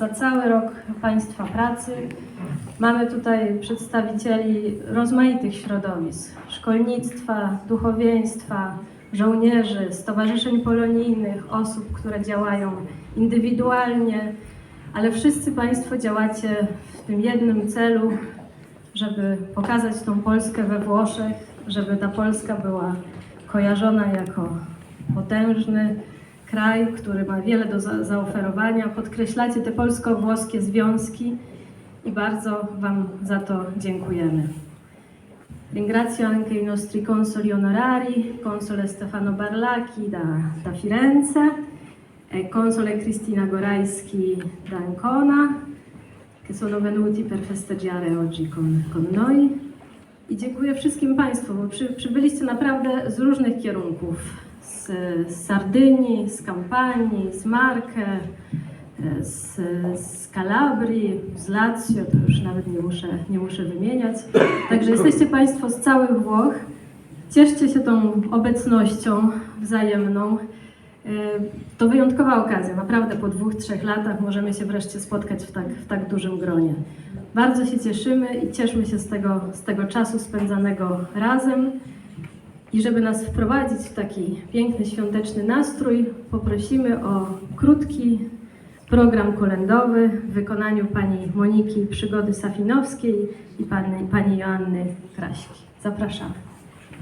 za cały rok Państwa pracy. Mamy tutaj przedstawicieli rozmaitych środowisk, szkolnictwa, duchowieństwa, żołnierzy, stowarzyszeń polonijnych, osób, które działają indywidualnie, ale wszyscy Państwo działacie w tym jednym celu, żeby pokazać tą Polskę we Włoszech, żeby ta Polska była kojarzona jako potężny kraj, który ma wiele do za- zaoferowania. Podkreślacie te polsko-włoskie związki i bardzo Wam za to dziękujemy. Ringrazio anche i nostri consoli onorari, console Stefano Barlacchi da, da Firenze e console Cristina Gorajski da Ancona, che sono venuti per festeggiare oggi con, con noi. I dziękuję wszystkim Państwu, bo przy, przybyliście naprawdę z różnych kierunków. Z, z Sardynii, z Kampanii, z Marke, z, z Kalabrii, z Lazio, to już nawet nie muszę, nie muszę wymieniać. Także jesteście Państwo z całych Włoch. Cieszcie się tą obecnością wzajemną. E, To wyjątkowa okazja, naprawdę po dwóch, trzech latach możemy się wreszcie spotkać w tak, w tak dużym gronie. Bardzo się cieszymy i cieszmy się z tego, z tego czasu spędzanego razem. I żeby nas wprowadzić w taki piękny, świąteczny nastrój, poprosimy o krótki program kolędowy w wykonaniu pani Moniki Przygody Safinowskiej i pani, pani Joanny Kraśki. Zapraszamy.